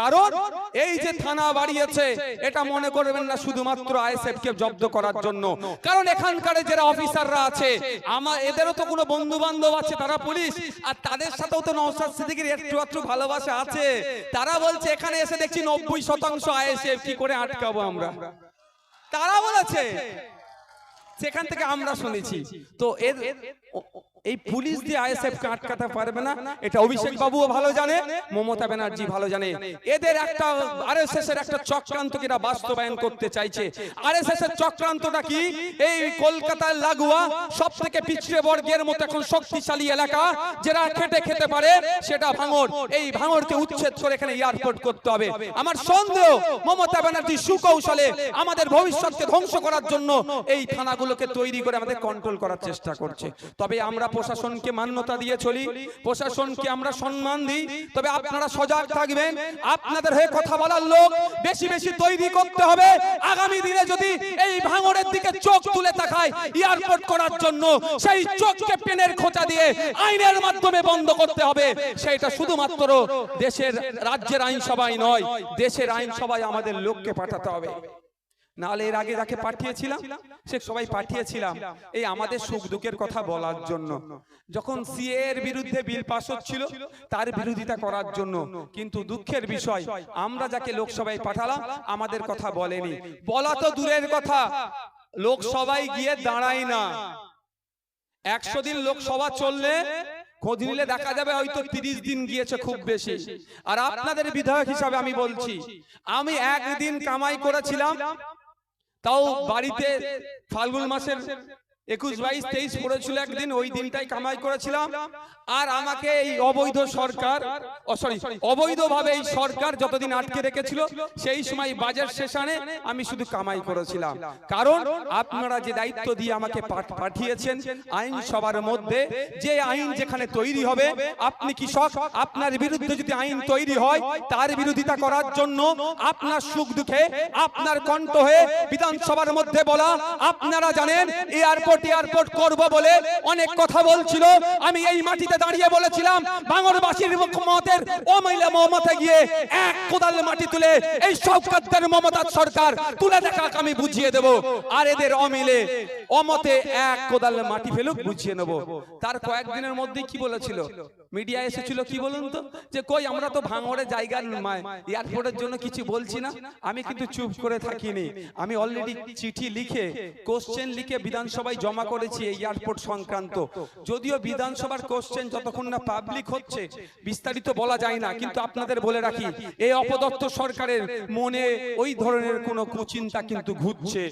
কারণ এই যে থানা বাড়িয়েছে এটা মনে করবেন না শুধুমাত্র আইএসএফ কে জব্দ করার জন্য। কারণ এখানকার যারা অফিসাররা আছে আমার এদেরও তো কোনো বন্ধু বান্ধব আছে তারা পুলিশ। আর তাদের সাথেও তো নওশাদ সিদ্দিকীর একটু একটু ভালোবাসা আছে। তারা বলছে এখানে এসে দেখছি নব্বই শতাংশ আইএসএফ কি করে আটকাবো আমরা? তারা বলেছে সেখান থেকে আমরা শুনেছি। তো এর এই পুলিশ দিয়ে আইএসএফ কে আটকাতে পারবে না। এটা অভিষেক বাবুও ভালো জানে মমতা ব্যানার্জি ভালো জানে। এদের একটা আরএসএস এর একটা চক্রান্ত এরা বাস্তবায়ন করতে চাইছে। আরএসএস এর চক্রান্তটা কি? এই কলকাতার লাগোয়া সব থেকে পিছিয়ে বর্গের মতো এখন শক্তিশালী এলাকা যারা খেটে খেতে পারে সেটা ভাঙর এই ভাঙরকে উচ্ছেদ করে এখানে এয়ারপোর্ট করতে হবে। আমার সন্দেহ মমতা ব্যানার্জি সুকৌশলে আমাদের ভবিষ্যৎকে ধ্বংস করার জন্য এই থানাগুলোকে তৈরি করে আমাদের কন্ট্রোল করার চেষ্টা করছে তবে আমরা প্রশাসনকে মান্যতা দিয়ে চলি প্রশাসনকে আমরা সম্মান দিই। তবে আপনারা সজাগ থাকবেন। আপনাদের হয়ে কথা বলার লোক বেশি বেশি তৈরি করতে হবে। আগামী দিনে যদি এই ভাঙরের দিকে চোখ তুলে তাকায় এয়ারপোর্ট করার জন্য সেই চোখকে পেনের খোঁচা দিয়ে আইনের মাধ্যমে বন্ধ করতে হবে। সেটা শুধুমাত্র দেশের রাজ্যের আইনসভায় নয় দেশের আইনসভায় আমাদের লোককে পাঠাতে হবে। নাহলে এর আগে যাকে পাঠিয়েছিলাম সে সবাই পাঠিয়েছিলাম। এই আমাদের সুখ দুঃখের কথা বলার জন্য। যখন সিএ এর বিরুদ্ধে বিল পাস হচ্ছিল তার বিরোধিতা করার জন্য। কিন্তু দুঃখের বিষয় আমরা যাকে লোকসভায় পাঠালাম আমাদের কথা বলেনি। বলা তো দূরের কথা লোকসভায় গিয়ে দাঁড়ায় না। একশো দিন লোকসভা চললে খোঁজ নিলে দেখা যাবে হয়তো তিরিশ দিন গিয়েছে খুব বেশি। আর আপনাদের বিধায়ক হিসাবে আমি বলছি আমি একদিন কামাই করেছিলাম তাও বাড়িতে ফাল্গুন মাসের একুশ বাইশ তেইশ পড়েছিল একদিন ওই দিনটাই কামাই করেছিলাম। আর আমাকে এই অবৈধ সরকার সরি অবৈধভাবে এই সরকার যতদিন আটকে রেখেছিল সেই সময় বাজেট সেশনে আমি শুধু কামাই করেছিলাম। কারণ আপনারা যে দায়িত্ব দিয়ে আমাকে পাঠ- পাঠিয়েছেন আইন সবার মধ্যে যে আইন যেখানে তৈরি হবে আপনি কৃষক আপনার বিরুদ্ধে যদি আইন তৈরি হয় তার বিরোধিতা করার জন্য আপনার সুখ দুঃখে আপনার কণ্ঠ হয়ে বিধানসভার মধ্যে বলা আপনারা জানেন এয়ারপোর্ট এয়ারপোর্ট করব বলে অনেক কথা বলছিল। আমি এই মাটিতে দাঁড়িয়ে বলেছিলাম বাংলাবাসীর মুখ্যমতের ও মহিলা মমতা গিয়ে এক কোদাল মাটি তুলে এই সবকাতের মমতার সরকার তুলে দেখা আমি বুঝিয়ে দেব। আর এদের অমিলে, অমতে এক কোদাল মাটি ফেলুক, বুঝিয়ে নেব। তার কয়েকদিনের মধ্যেই কি বলেছিল? মিডিয়া এসেছিল কি বলুন তো? যে, কই, আমরা তো ভাঙড়ে জায়গা এয়ারপোর্টের জন্য কিছু বলছি না। আমি কিন্তু চুপ করে থাকিনি। আমি অলরেডি চিঠি লিখে কোশ্চেন লিখে বিধানসভায় জমা করেছি এই এয়ারপোর্ট সংক্রান্ত। যদিও বিধানসভার কোশ্চেন যতক্ষণ না পাবলিক হচ্ছে, বিস্তারিত বলা যায় না, কিন্তু আপনাদের বলে রাখি, এই অপদত্ত সরকারের মনে ওই ধরনের কোনো কুচিন্তা কিন্তু ঘুরছে।